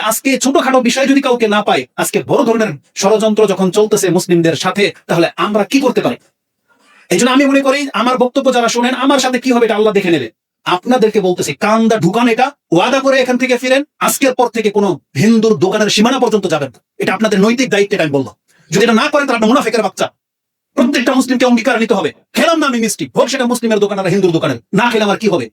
আজকে ছোটখাটো বিষয় যদি কাউকে না পায়, আজকে বড় ধরনের ষড়যন্ত্র যখন চলতেছে মুসলিমদের সাথে, তাহলে আমরা কি করতে পারি? এই আমি মনে করি, আমার বক্তব্য যারা শোনেন, আমার সাথে কি হবে এটা আল্লাহ দেখে নেবে। আপনাদেরকে বলতেছি, কান্দা ঢুকান এটা, ওয়াদা করে এখান থেকে ফিরেন, আজকের পর থেকে কোনো হিন্দুর দোকানের সীমানা পর্যন্ত যাবেন এটা আপনাদের নৈতিক দায়িত্ব, এটা আমি বললাম। যদি এটা না করেন, তাহলে মুনাফেকের বাচ্চা। প্রত্যেকটা মুসলিমকে অঙ্গীকার নিতে হবে। খেলাম না আমি মিষ্টি, হোক সেটা মুসলিমের দোকান আর হিন্দুর দোকানের। না খেলে আমার কি হবে?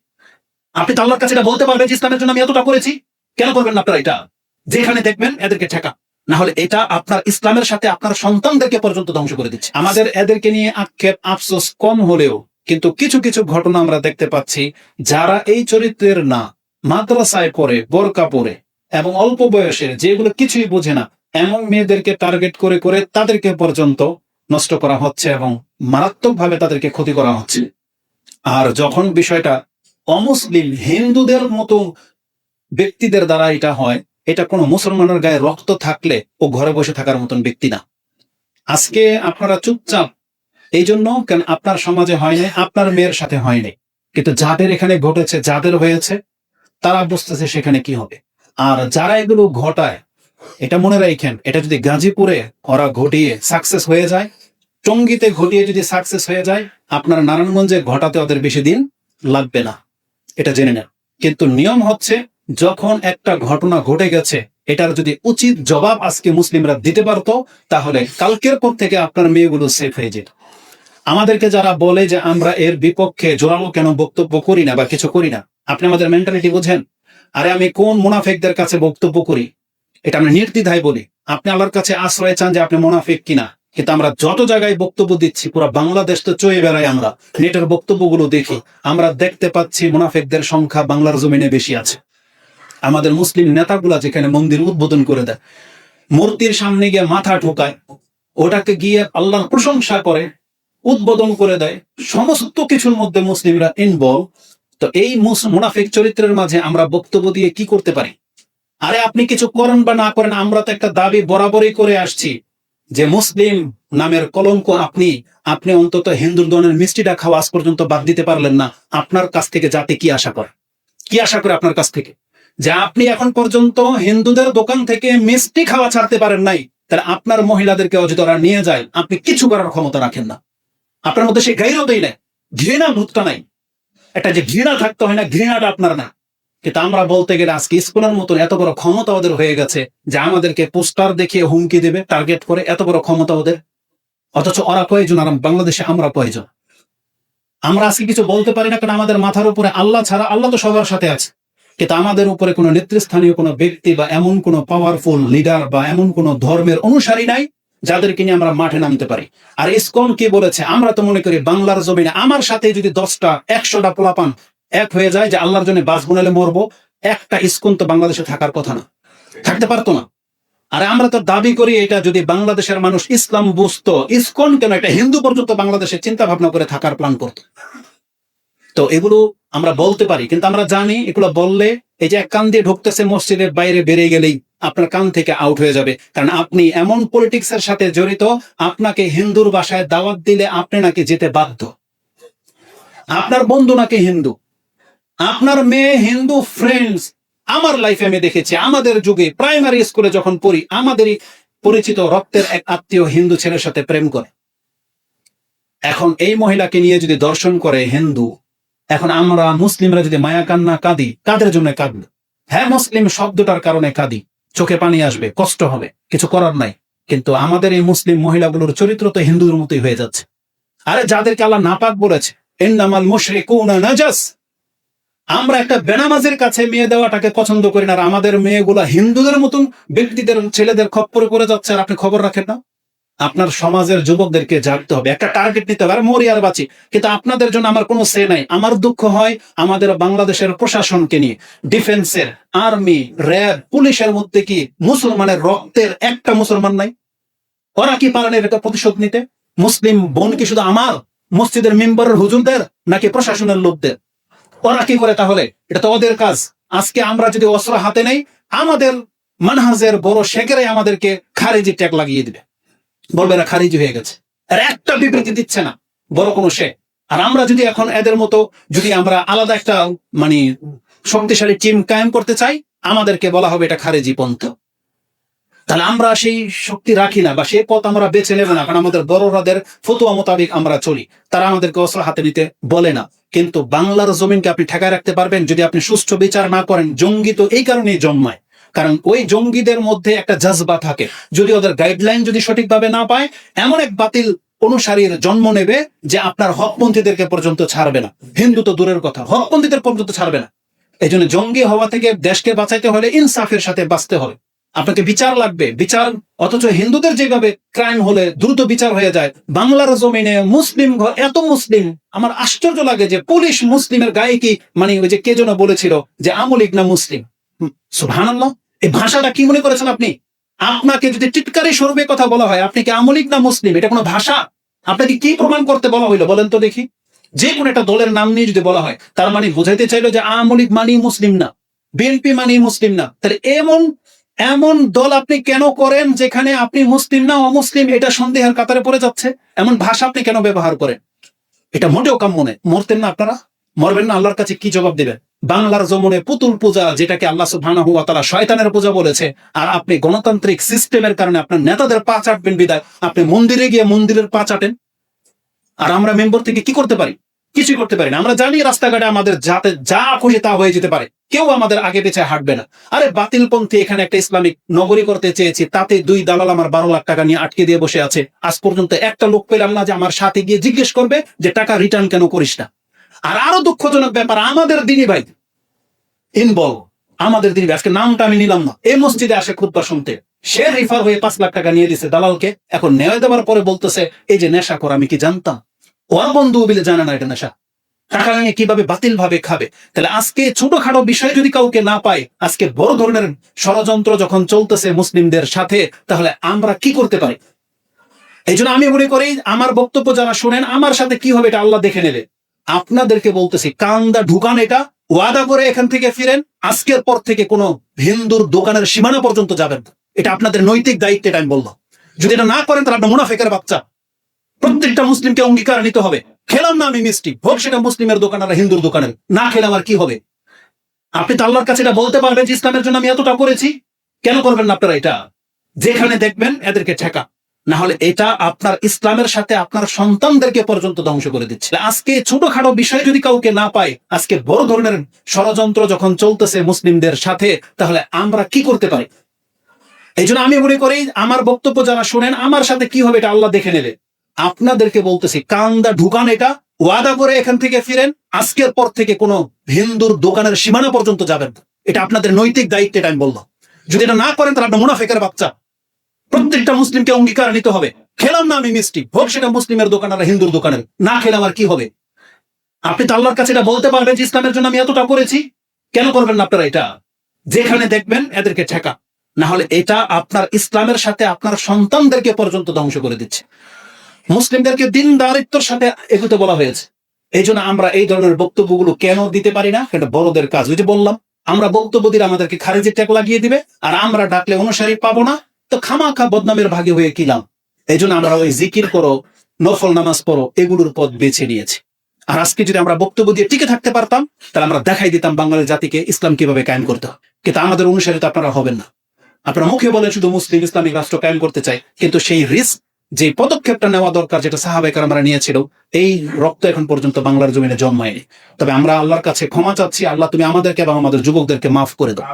আপনি তো আল্লাহর কাছে এটা বলতে পারবেন যে ইসলামের জন্য আমি এতটা করেছি। কেন করবেন আপনারা এটা? যেখানে দেখবেন এদেরকে ঠেকা। না হলে এটা আপনার ইসলামের সাথে আপনার সন্তানদেরকে পর্যন্ত ধ্বংস করে দিচ্ছে। আমাদের এদেরকে নিয়ে আক্ষেপ আফসোস কম হলেও কিন্তু কিছু কিছু ঘটনা আমরা দেখতে পাচ্ছি, যারা এই চরিত্রের না, মাদ্রাসায় পড়ে, বোরকা পরে এবং অল্প বয়সের, যেগুলো কিছুই বোঝে না, এমন মেয়েদেরকে টার্গেট করে করে তাদেরকে পর্যন্ত নষ্ট করা হচ্ছে এবং মারাত্মকভাবে তাদেরকে ক্ষতি করা হচ্ছে। আর যখন বিষয়টা অমুসলিম হিন্দুদের মতো ব্যক্তিদের দ্বারা এটা হয় এটা কোনো মুসলমানের গায়ে রক্ত থাকলে ও ঘরে বসে থাকার মতন ব্যক্তি না। আজকে আপনারা চুপচাপ এই জন্য কেন আপনার সমাজে হয়নি আপনার মেয়ের সাথে হয়নি কিন্তু যাদের এখানে ঘটেছে, যাদের হয়েছে, তারা বুঝতেছে সেখানে কি হবে। আর যারা এগুলো ঘটায়, এটা মনে রাখেন, এটা যদি গাজীপুরে ওরা ঘটিয়ে সাকসেস হয়ে যায়, টঙ্গিতে ঘটিয়ে যদি সাকসেস হয়ে যায়, আপনার নারায়ণগঞ্জে ঘটাতে ওদের বেশি দিন লাগবে না। এটা জেনে নেন। কিন্তু নিয়ম হচ্ছে যখন একটা ঘটনা ঘটে গেছে, এটার যদি উচিত জবাব আজকে মুসলিমরা দিতে পারতো, তাহলে কালকের পর থেকে আপনার মেয়েগুলো সেফ হয়ে যেত। আমাদেরকে যারা বলে যে আমরা এর বিপক্ষে জোরালো কেন বক্তব্য করি না বা কিছু করি না, আপনি আমাদের মেন্টালিটি বুঝেন? আরে আমি কোন মুনাফেকদের কাছে বক্তব্য করি? এটা আমরা নির্দ্বিধায় বলি। আপনি আল্লাহর কাছে আশ্রয় চান যে আপনি মুনাফেক কিনা, কিন্তু আমরা যত জায়গায় বক্তব্য দিচ্ছি, পুরো বাংলাদেশ তো চয়ে বেড়াই আমরা। নেটের বক্তব্যগুলো দেখি, আমরা দেখতে পাচ্ছি মুনাফেকদের সংখ্যা বাংলার জমিনে বেশি আছে। আমাদের মুসলিম নেতাগুলা যেখানে মন্দির উদ্বোধন করে দেয়, মূর্তির সামনে গিয়ে মাথা ঠোকায় ওটাকে গিয়ে আল্লাহর প্রশংসা করে, উদ্বোধন করে দেয়, সমস্ত কিছুর মধ্যে মুসলিমরা ইনভলভ তো এই মুনাফিক চরিত্রের মাঝে আমরা বক্তব্য দিয়ে কি করতে পারি? আরে আপনি কিছু করেন বা না করেন, আমরা তো একটা দাবি বরাবরই করে আসছি যে মুসলিম নামের কলঙ্ক আপনি আপনি অন্তত হিন্দুর ধরনের মিষ্টিটা খাওয়া আজ পর্যন্ত বাদ দিতে পারলেন না। আপনার কাছ থেকে জাতি কি আশা করে? কি আশা করে আপনার কাছ থেকে? যে আপনি এখন পর্যন্ত হিন্দুদের দোকান থেকে মিষ্টি খাওয়া ছাড়তে পারেন নাই, তাহলে আপনার মহিলাদেরকে যদি নিয়ে যায়। আপনি কিছু করার ক্ষমতা রাখেন না। আপনার মধ্যে সেই গাইরতই নাই। ঘৃণা ভূতটা নাই। একটা যে ঘৃণা থাকতে হয় না, ঘৃণাটা আপনার না। কিন্তু আমরা বলতে গেলে আজকে স্কুলের মতন এত বড় ক্ষমতা ওদের হয়ে গেছে যে আমাদেরকে পোস্টার দেখিয়ে হুমকি দেবে, টার্গেট করে এত বড় ক্ষমতা ওদের। অথচ ওরা কয়েকজন আর বাংলাদেশে আমরা কয়েকজন আমরা আজকে কিছু বলতে পারি না, কারণ আমাদের মাথার উপরে আল্লাহ ছাড়া আল্লাহ তো সবার সাথে আছে। কিন্তু আমাদের উপরে কোনো নেতৃস্থানীয়, কোনো ব্যক্তি বা এমন কোনো পাওয়ারফুল লিডার বা এমন কোনো ধর্মের অনুসারী নাই যাদেরকে নিয়ে আমরা মাঠে নামতে পারি। আর ইসকন কি বলেছে? আমরা তো মনে করি বাংলার জমিনে আমার সাথে যদি দশটা, একশোটা পোলাপান এক হয়ে যায় যে আল্লাহর জন্য বাস বুনালে মরবো, একটা ইসকন তো বাংলাদেশে থাকার কথা না। থাকতে পারতো না। আর আমরা তো দাবি করি এটা যদি বাংলাদেশের মানুষ ইসলাম বুঝতো, ইসকন কেন একটা হিন্দু পর্যন্ত বাংলাদেশে চিন্তা ভাবনা করে থাকার প্ল্যান করতো? তো এগুলো আমরা বলতে পারি, কিন্তু আমরা জানি এগুলো বললে এই যে এক কান দিয়ে ঢুকতেছে মসজিদের বাইরে বেরিয়ে গেলেই আপনার কান থেকে আউট হয়ে যাবে। কারণ আপনি এমন পলিটিক্স এর সাথে জড়িত, আপনাকে হিন্দুর বাসায় দাওয়াত দিলে আপনি নাকি যেতে বাধ্য। আপনার বন্ধু নাকি হিন্দু। আপনার মেয়ে হিন্দু ফ্রেন্ডস আমার লাইফে আমি দেখেছি, আমাদের যুগে প্রাইমারি স্কুলে যখন পড়ি, আমাদেরই পরিচিত রক্তের এক আত্মীয় হিন্দু ছেলের সাথে প্রেম করে। এখন এই মহিলাকে নিয়ে যদি দর্শন করে হিন্দু এখন আমরা মুসলিমরা যদি মায়া কান্না কাঁদি, কাদের জন্য কাঁদবে? হ্যাঁ মুসলিম শব্দটার কারণে কাঁদি। চোখে পানি আসবে, কষ্ট হবে, কিছু করার নাই। কিন্তু আমাদের এই মুসলিম মহিলাগুলোর চরিত্র তো হিন্দুদের মতোই হয়ে যাচ্ছে। আরে যাদেরকে আল্লাহ নাপাক বলেছে এন্নামাল মুশরিকুনা নাজাস। আমরা একটা বেনামাজের কাছে মেয়ে দেওয়াটাকে পছন্দ করি না, আর আমাদের মেয়েগুলা হিন্দুদের মতন ব্যক্তিদের, ছেলেদের খপ্পরে করে যাচ্ছে, আর আপনি খবর রাখেন না? আপনার সমাজের যুবকদেরকে জাগতে হবে। একটা টার্গেট নিতে হবে। মরি আর বাঁচি। কিন্তু আপনাদের জন্য আমার কোনো সে নাই। আমার দুঃখ হয় আমাদের বাংলাদেশের প্রশাসনকে নিয়ে। ডিফেন্সের আর্মি র্যাব পুলিশের মধ্যে কি মুসলমানের রক্তের একটা মুসলমান নাই? ওরা কি পারেন এটা প্রতিশোধ নিতে? মুসলিম বোন কি শুধু আমার মসজিদের মেম্বারের হুজুরদের নাকি প্রশাসনের লোকদের? ওরা কি করে তাহলে? এটা তো ওদের কাজ। আজকে আমরা যদি অস্ত্র হাতে নেই, আমাদের মানহাজের বড় শেখেরাই আমাদেরকে খারিজি ট্যাগ লাগিয়ে দিবে। বলবে না, খারিজি হয়ে গেছে। আর একটা বিবৃতি দিচ্ছে না, বড় কোনো সে। আর আমরা যদি এখন এদের মতো, যদি আমরা আলাদা একটা মানে শক্তিশালী টিম কায়েম করতে চাই, আমাদেরকে বলা হবে এটা খারেজি পন্থ। তাহলে আমরা সেই শক্তি রাখি না, বা সেই পথ আমরা বেছে নেব না, কারণ আমাদের বড়রাদের ফতুয়া মোতাবেক আমরা চলি। তারা আমাদেরকে অস্ত্র হাতে নিতে বলে না। কিন্তু বাংলার জমিনকে আপনি ঠেকায় রাখতে পারবেন, যদি আপনি সুষ্ঠু বিচার না করেন, জঙ্গি তো এই কারণেই জন্মায়। কারণ ওই জঙ্গিদের মধ্যে একটা জজবা থাকে। যদি ওদের গাইডলাইন যদি সঠিকভাবে না পায়, এমন এক বাতিল অনুসারীর জন্ম নেবে যে আপনার হকপন্থীদেরকে পর্যন্ত ছাড়বে না। হিন্দু তো দূরের কথা, হকপন্থীদের পর্যন্ত ছাড়বে না। এই জন্য জঙ্গি হওয়া থেকে দেশকে বাঁচাইতে হলে ইনসাফের সাথে বাঁচতে হবে। আপনাকে বিচার লাগবে, বিচার, অথচ হিন্দুদের যেভাবে ক্রাইম হলে দ্রুত বিচার হয়ে যায়, বাংলার জমিনে মুসলিম এত মুসলিম, আমার আশ্চর্য লাগে যে পুলিশ মুসলিমের গায়ে কি মানে ওই যে কে যেন বলেছিল যে আমলিক না মুসলিম। সুহানাল্লাহ এই ভাষাটা কি মনে করেছেন আপনি? আপনাকে যদি টিটকারি স্বরূপে কথা বলা হয়, আপনি কি আমলিক না মুসলিম? এটা কোনো ভাষা? আপনাকে কি প্রমাণ করতে বলা হইল? বলেন তো দেখি। যে কোনো একটা দলের নাম নিয়ে যদি বলা হয়, তার মানে বোঝাইতে চাইলো যে আমলিক মানি মুসলিম না, বিএনপি মানি মুসলিম না। তাহলে এমন এমন দল আপনি কেন করেন যেখানে আপনি মুসলিম না অমুসলিম? এটা সন্দেহের কাতারে পড়ে যাচ্ছে। এমন ভাষা আপনি কেন ব্যবহার করেন? এটা মোটেও কাম মনে মরতেন না আপনারা? মরবেন না? আল্লাহর কাছে কি জবাব দিবেন? বাংলার জমনে পুতুল পূজা যেটাকে আল্লাহ সুবহানাহু ওয়া তাআলা শয়তানের পূজা বলেছে, আর আপনি গণতান্ত্রিক সিস্টেমের কারণে আপনার নেতাদের পা চাটবেন বিদায়। আপনি মন্দিরে গিয়ে মন্দিরের পা চাটেন। আর আমরা মেম্বার থেকে কি করতে পারি? কিছুই করতে পারি না। আমরা জানি রাস্তাঘাটে আমাদের যাতে যা খুশি তা হয়ে যেতে পারে। কেউ আমাদের আগে পেছে হাঁটবে না। আরে বাতিলপন্থী, এখানে একটা ইসলামিক নগরী করতে চেয়েছি, তাতে দুই দালাল আমার বারো লাখ টাকা নিয়ে আটকে দিয়ে বসে আছে। আজ পর্যন্ত একটা লোক পেলাম না যে আমার সাথে গিয়ে জিজ্ঞেস করবে যে টাকা রিটার্ন কেন করিস না। আর আরও দুঃখজনক ব্যাপার, আমাদের দিনী ভাই ইনভলভ আমাদের দিনী আজকে নামটা আমি নিলাম না। এই মসজিদে আসে খুদ্া শুনতে সে রিফার হয়ে পাঁচ লাখ টাকা নিয়ে দিছে দালালকে। এখন নেওয়া দেওয়ার পরে বলতেছে, এই যে নেশা কর, আমি কি জানতাম? ওর বন্ধু বিলে জানে না এটা নেশা। টাকা নিয়ে কীভাবে বাতিল ভাবে খাবে? তাহলে আজকে ছোটখাটো বিষয় যদি কাউকে না পায়, আজকে বড় ধরনের ষড়যন্ত্র যখন চলতেছে মুসলিমদের সাথে, তাহলে আমরা কি করতে পারি? এই জন্য আমি মনে করি, আমার বক্তব্য যারা শোনেন, আমার সাথে কি হবে এটা আল্লাহ দেখে নেবে। আপনাদেরকে বলতেছি, কান্দা ঢুকান এটা, ওয়াদা করে এখান থেকে ফিরেন, আজকের পর থেকে কোনো হিন্দুর দোকানের সীমানা পর্যন্ত যাবেন। এটা আপনাদের নৈতিক দায়িত্ব, এটা আমি যদি এটা না করেন, তাহলে আপনার মুনাফেকের বাচ্চা। প্রত্যেকটা মুসলিমকে অঙ্গীকার নিতে হবে। খেলাম না আমি মিষ্টি। হোক সেটা মুসলিমের দোকান আর হিন্দুর দোকানের না খেলে আমার কি হবে? আপনি তো আল্লাহর কাছে এটা বলতে পারবেন যে ইসলামের জন্য আমি এতটা করেছি। কেন করবেন না আপনারা এটা? যেখানে দেখবেন এদেরকে ঠেকা। না হলে এটা আপনার ইসলামের সাথে আপনার সন্তানদেরকে পর্যন্ত ধ্বংস করে দিচ্ছে। আজকে ছোটখাটো বিষয় যদি কাউকে না পায়, আজকে বড় ধরনের ষড়যন্ত্র যখন চলতেছে মুসলিমদের সাথে, তাহলে আমরা কি করতে পারি? এই জন্য আমি মনে করি, আমার বক্তব্য যারা শোনেন, আমার সাথে কি হবে এটা আল্লাহ দেখে নেবে। আপনাদেরকে বলতেছি, কান্দা ঢুকান এটা, ওয়াদা করে এখান থেকে ফিরেন, আজকের পর থেকে কোনো হিন্দুর দোকানের সীমানা পর্যন্ত যাবেন। এটা আপনাদের নৈতিক দায়িত্ব, এটা আমি বললাম। যদি এটা না করেন, তাহলে আপনার মুনাফেকের বাচ্চা। প্রত্যেকটা মুসলিমকে অঙ্গীকার নিতে হবে। খেলাম না আমি মিষ্টি। হোক সেটা মুসলিমের দোকান আর হিন্দুর দোকানের। না খেলে আমার কি হবে? আপনি তো আল্লাহর কাছে এটা বলতে পারবেন যে ইসলামের জন্য আমি এতটা করেছি। কেন করবেন না আপনারা এটা? যেখানে দেখবেন এদেরকে ঠেকা। না হলে এটা আপনার ইসলামের সাথে আপনার সন্তানদেরকে পর্যন্ত ধ্বংস করে দিচ্ছে। মুসলিমদেরকে দিন দারিত্বর সাথে এগুতে বলা হয়েছে। এই জন্য আমরা এই ধরনের বক্তব্যগুলো কেন দিতে পারি না? এটা বড়দের কাজ। ওই যে বললাম, আমরা বক্তব্য দিলে আমাদেরকে খারেজি ট্যাগ লাগিয়ে দিবে। আর আমরা ডাকলে অনুসারী পাবো না। তো খামাখা বদনামের ভাগে হয়ে কিলাম এই জন্য আমরা ওই জিকির করো, নফল নামাজ পড়ো, এগুলোর পথ বেছে নিয়েছি। আর আজকে যদি আমরা বক্তব্য দিয়ে টিকে থাকতে পারতাম, তাহলে আমরা দেখাই দিতাম বাঙালি জাতিকে ইসলাম কীভাবে কায়েম করতে কিন্তু আমাদের অনুসারী তো আপনারা হবেন না। আপনারা মুখে বলেন শুধু মুসলিম ইসলামিক রাষ্ট্র কায়েম করতে চাই কিন্তু সেই রিস্ক, যে পদক্ষেপটা নেওয়া দরকার যেটা সাহাবেকার আমরা নিয়েছিল, এই রক্ত এখন পর্যন্ত বাংলার জমিনে জন্মায়নি। তবে আমরা আল্লাহর কাছে ক্ষমা চাচ্ছি, আল্লাহ তুমি আমাদেরকে এবং আমাদের যুবকদেরকে মাফ করে দাও।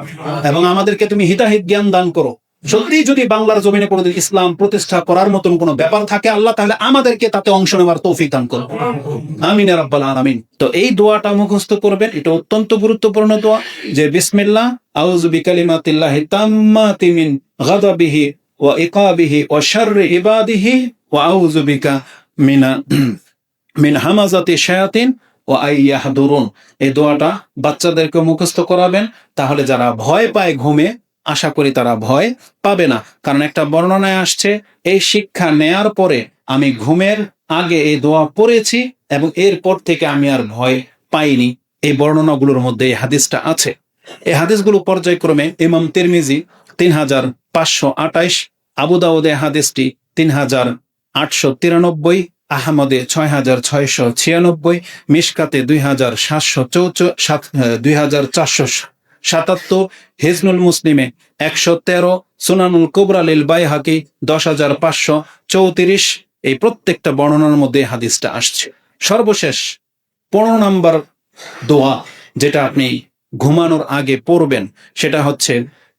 এবং আমাদেরকে তুমি হিতাহিত জ্ঞান দান করো। সত্যি যদি বাংলার জমিনে কোনোদিন ইসলাম প্রতিষ্ঠা করার মতন কোনো ব্যাপার থাকে আল্লাহ, তাহলে আমাদেরকে তাতে অংশ নেওয়ার তৌফিক দান করো আমিন রাব্বাল আলামিন। তো এই দোয়াটা মুখস্থ করবেন, এটা অত্যন্ত গুরুত্বপূর্ণ দোয়া, যে বিসমিল্লাহ মিন গাদাবিহি ওয়া ইকাবিহি ইবাদিহি বিকা মিনা, মিন হামাজাতি শায়াতিন ও আইয়াহদুরুন এই দোয়াটা বাচ্চাদেরকে মুখস্থ করাবেন, তাহলে যারা ভয় পায় ঘুমে আশা করি তারা ভয় পাবে না। কারণ একটা বর্ণনায় আসছে, এই শিক্ষা নেয়ার পরে আমি ঘুমের আগে এই দোয়া পড়েছি এবং এরপর থেকে আমি আর ভয় পাইনি। এই বর্ণনাগুলোর মধ্যে এই হাদিসটা আছে। এই হাদিসগুলো পর্যায়ক্রমে ইমাম তিরমিজি তিন হাজার পাঁচশো আটাইশ আবু দাউদে হাদিসটি তিন হাজার আটশো তিরানব্বই, আহমদে ছয় হাজার ছয়শো ছিয়ানব্বই, মিশকাতে দুই হাজার সাতশো চৌচ সাত দুই হাজার চারশো সাতাত্তর, হিজনুল মুসলিমে একশো তেরো, সুনানুল বাই হাকি দশ হাজার পাঁচশো চৌত্রিশ। এই প্রত্যেকটা বর্ণনার মধ্যে হাদিসটা আসছে। সর্বশেষ পনেরো নম্বর দোয়া যেটা আপনি ঘুমানোর আগে পড়বেন, সেটা হচ্ছে,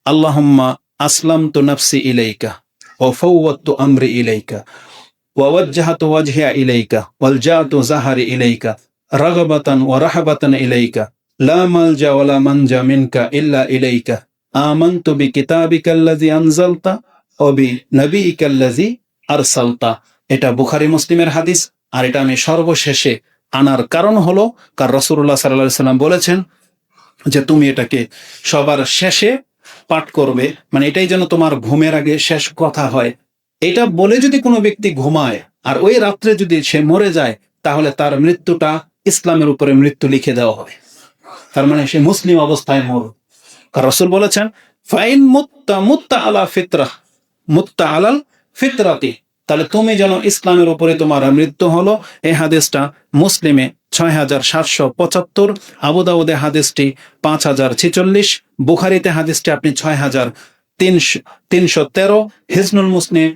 আল্লাহম্মা আসলাম তো নফসি ইলাইকা ও ফৌওয়াত্তু আমরি ইলাইকা ওয়াজ্জাহাতু ওয়াজহিয়া ইলাইকা ওয়ালজাতু জাহারি ইলাইকা রাগবাতান ওয়া রাহবাতান ইলাইকা লা মালজা ওয়ালা মানজা মিনকা ইল্লা ইলাইকা। এটা বুখারী মুসলিমের হাদিস, আর এটা আমি সর্বশেষে আনার কারণ হলো কার রাসূলুল্লাহ সাল্লাল্লাহু সাল্লাম বলেছেন যে তুমি এটাকে সবার শেষে পাঠ করবে মানে এটাই যেন তোমার ঘুমের আগে শেষ কথা হয়। এটা বলে যদি কোনো ব্যক্তি ঘুমায়, আর ওই রাত্রে যদি সে মরে যায়, তাহলে তার মৃত্যুটা ইসলামের উপরে মৃত্যু লিখে দেওয়া হবে। তার মানে সে মুসলিম অবস্থায় মর কার রসুল বলেছেন, ফাইন মুত্তা মুত্তা আলা ফিতরা, মুত্তা আলাল ফিতরাতি। তাহলে তুমি যেন ইসলামের উপরে তোমার মৃত্যু হলো, এই হাদিসটা মুসলিমে ছয় হাজার সাতশো পঁচাত্তর, আবুদাউদে হাদিসটি পাঁচ হাজার ছেচল্লিশ, বুখারিতে হাদিসটি আপনি ছয় হাজার তিনশো তিনশো তেরো, হিজনুল মুসলিম,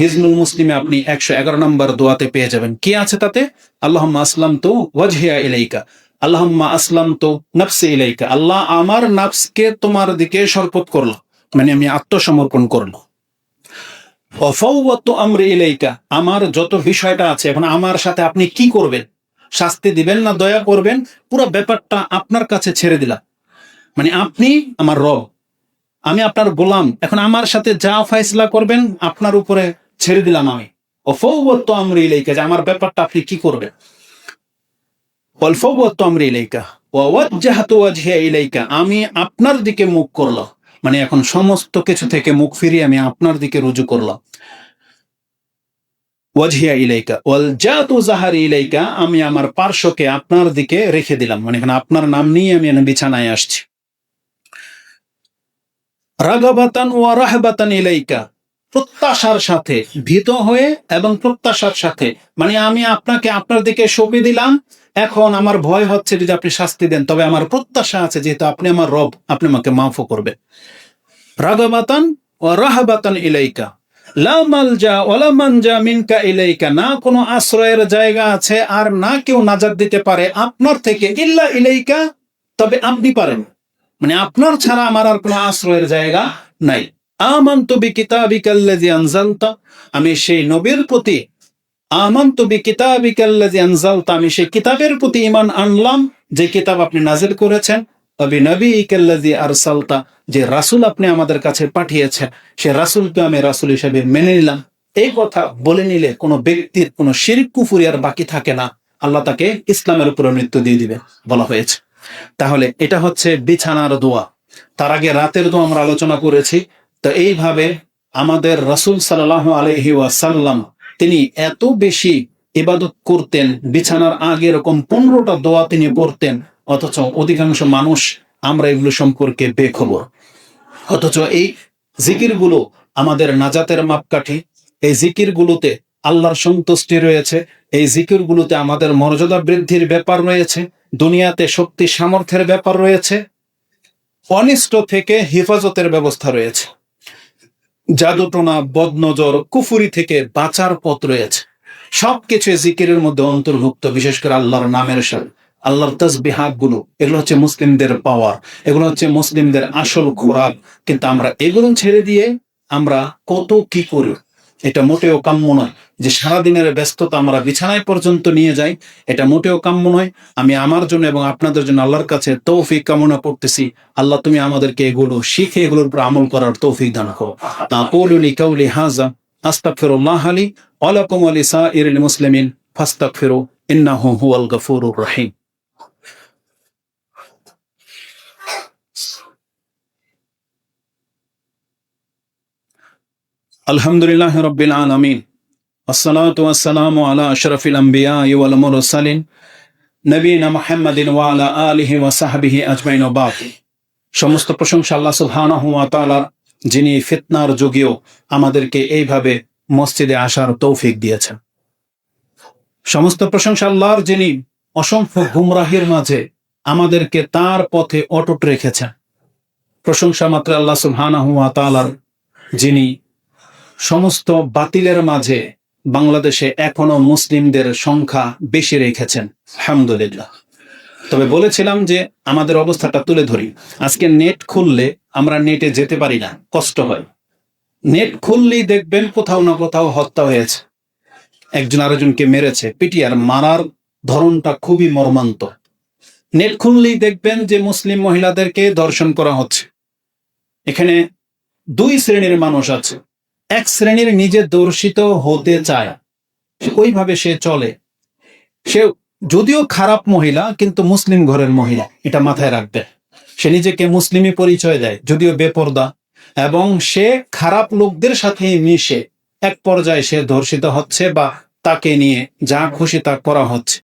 হিজনুল মুসলিমে আপনি একশো এগারো নম্বর দোয়াতে পেয়ে যাবেন। কি আছে তাতে? আল্লাহ আসলাম তো ওয়াজহিয়া ইলাইকা। আল্লাহম্মা আসলাম তো নফসে ইলাইকা। আল্লাহ আমার নফসকে তোমার দিকে সরপত করল মানে আমি আত্মসমর্পণ করল। অফৌবত আমরে ইলাইকা। আমার যত বিষয়টা আছে, এখন আমার সাথে আপনি কি করবেন? শাস্তি দিবেন না দয়া করবেন? পুরো ব্যাপারটা আপনার কাছে ছেড়ে দিলাম। মানে আপনি আমার রব। আমি আপনার গোলাম। এখন আমার সাথে যা ফয়সলা করবেন, আপনার উপরে ছেড়ে দিলাম আমি। অফৌবত আমরে ইলাইকা। যে আমার ব্যাপারটা আপনি কি করবেন? আমি আপনার দিকে মুখ করলাম মানে এখন সমস্ত কিছু থেকে মুখ ফিরিয়ে আমি আপনার দিকে রুজু করলাম ওয়াজহিয়া ইলাইকা, ওয়াল জাতু জাহারি ইলাইকা, আমি আমার পার্শ্বকে আপনার দিকে রেখে দিলাম। মানে এখানে আপনার নাম নিয়ে আমি বিছানায় আসছি। রাগাবাতান ওয়া রাহবাতান ইলাইকা, প্রত্যাশার সাথে, ভীত হয়ে এবং প্রত্যাশার সাথে মানে আমি আপনাকে আপনার দিকে সঁপে দিলাম। এখন আমার ভয় হচ্ছে যদি আপনি শাস্তি দেন, তবে আমার প্রত্যাশা আছে যেহেতু আপনি আমার রব, আপনি আমাকে মাফও করবে রাগাবাতান ও রাহাবাতান ইলাইকা। ইলাইকা। না কোনো আশ্রয়ের জায়গা আছে আর না কেউ নাজাত দিতে পারে আপনার থেকে। ইল্লা ইলাইকা, তবে আপনি পারেন। মানে আপনার ছাড়া আমার আর কোনো আশ্রয়ের জায়গা নাই। আমান্তু বিকিতাবিকাল্লাযী আনজালতা। আমি সেই নবীর প্রতি আমান্তু আনজালতা, আমি সেই কিতাবের প্রতি ঈমান আনলাম, যে কিতাব আপনি নাজিল করেছেন। আরসালতা, যে রাসূল আপনি আমাদের কাছে পাঠিয়েছেন, সে রাসূলকে আমি রাসূল হিসেবে মেনে নিলাম। এই কথা বলে নিলে কোনো ব্যক্তির কোনো শিরিক, কুফুরি আর বাকি থাকে না। আল্লাহ তাকে ইসলামের উপরে মৃত্যু দিয়ে দিবে বলা হয়েছে। তাহলে এটা হচ্ছে বিছানার দোয়া। তার আগে রাতের দোয়া আমরা আলোচনা করেছি। তো এইভাবে আমাদের রাসূল সাল্লাল্লাহু আলাইহি ওয়াসাল্লাম তিনি এত বেশি ইবাদত করতেন, বিছানার আগে এরকম পনেরোটা দোয়া তিনি পড়তেন, অথচ অধিকাংশ মানুষ আমরা এগুলো সম্পর্কে বেখবর। অথচ এই জিকিরগুলো আমাদের নাজাতের মাপকাঠি, এই জিকিরগুলোতে আল্লাহর সন্তুষ্টি রয়েছে, এই জিকিরগুলোতে আমাদের মর্যাদা বৃদ্ধির ব্যাপার রয়েছে, দুনিয়াতে শক্তি সামর্থ্যের ব্যাপার রয়েছে, অনিষ্ট থেকে হেফাজতের ব্যবস্থা রয়েছে। জাদুটোনা, বদনজর, কুফুরি থেকে বাঁচার পথ রয়েছে। সবকিছু জিকিরের মধ্যে অন্তর্ভুক্ত, বিশেষ করে আল্লাহর নামের সাথে। আল্লাহর তসবিহাতগুলো, এগুলো হচ্ছে মুসলিমদের পাওয়ার, এগুলো হচ্ছে মুসলিমদের আসল খোরাক। কিন্তু আমরা এগুলো ছেড়ে দিয়ে আমরা কত কি করি? এটা মোটেও কাম্য নয়। যে সারাদিনের ব্যস্ততা আমরা বিছানায় পর্যন্ত নিয়ে যাই, এটা মোটেও কাম্য নয়। আমি আমার জন্য এবং আপনাদের জন্য আল্লাহর কাছে তৌফিক কামনা করতেছি। আল্লাহ, তুমি আমাদেরকে এগুলো শিখে এগুলোর উপর আমল করার তৌফিক দান করো। তা কৌলি কাউলি হাজা আস্তাগফিরুল্লাহ আলী ওয়ালাকুম আলি সাইরিল মুসলিমিন, ফাস্তাগফিরু ইন্নাহু হুয়াল গফুরুর রহিম। আলহামদুলিল্লাহ রব্বিল আলামিন। ওয়াসসালামু আলা আশরাফিল আমবিয়া ওয়াল আলিহি আজমাইন সমস্ত প্রশংসা আল্লাহ সুবহানাহু ওয়া যিনি ফিতনার যুগেও আমাদেরকে এইভাবে মসজিদে আসার তৌফিক দিয়েছেন। সমস্ত প্রশংসা আল্লাহর, যিনি অসংখ্য গুমরাহির মাঝে আমাদেরকে তার পথে অটুট রেখেছেন। প্রশংসা মাত্র আল্লাহ সুবহানাহু ওয়া তাআলার, যিনি সমস্ত বাতিলের মাঝে বাংলাদেশে এখনও মুসলিমদের সংখ্যা বেশি রেখেছেন। আলহামদুলিল্লাহ তবে বলেছিলাম যে আমাদের অবস্থাটা তুলে ধরি। আজকে নেট খুললে আমরা নেটে যেতে পারি না, কষ্ট হয়। নেট খুললেই দেখবেন কোথাও না কোথাও হত্যা হয়েছে। একজন আরেকজনকে মেরেছে, পিটিআর মারার ধরনটা খুবই মর্মান্ত নেট খুললেই দেখবেন যে মুসলিম মহিলাদেরকে দর্শন করা হচ্ছে। এখানে দুই শ্রেণির মানুষ আছে। এক শ্রেণির নিজে দর্শিত হতে চায়। ওইভাবে সে চলে। সে যদিও খারাপ মহিলা, কিন্তু মুসলিম ঘরের মহিলা, এটা মাথায় রাখবে। সে নিজেকে মুসলিমই পরিচয় দেয়, যদিও বেপর্দা। এবং সে খারাপ লোকদের সাথে মিশে। এক পর্যায়ে সে ধর্ষিত হচ্ছে বা তাকে নিয়ে যা খুশি তা করা হচ্ছে।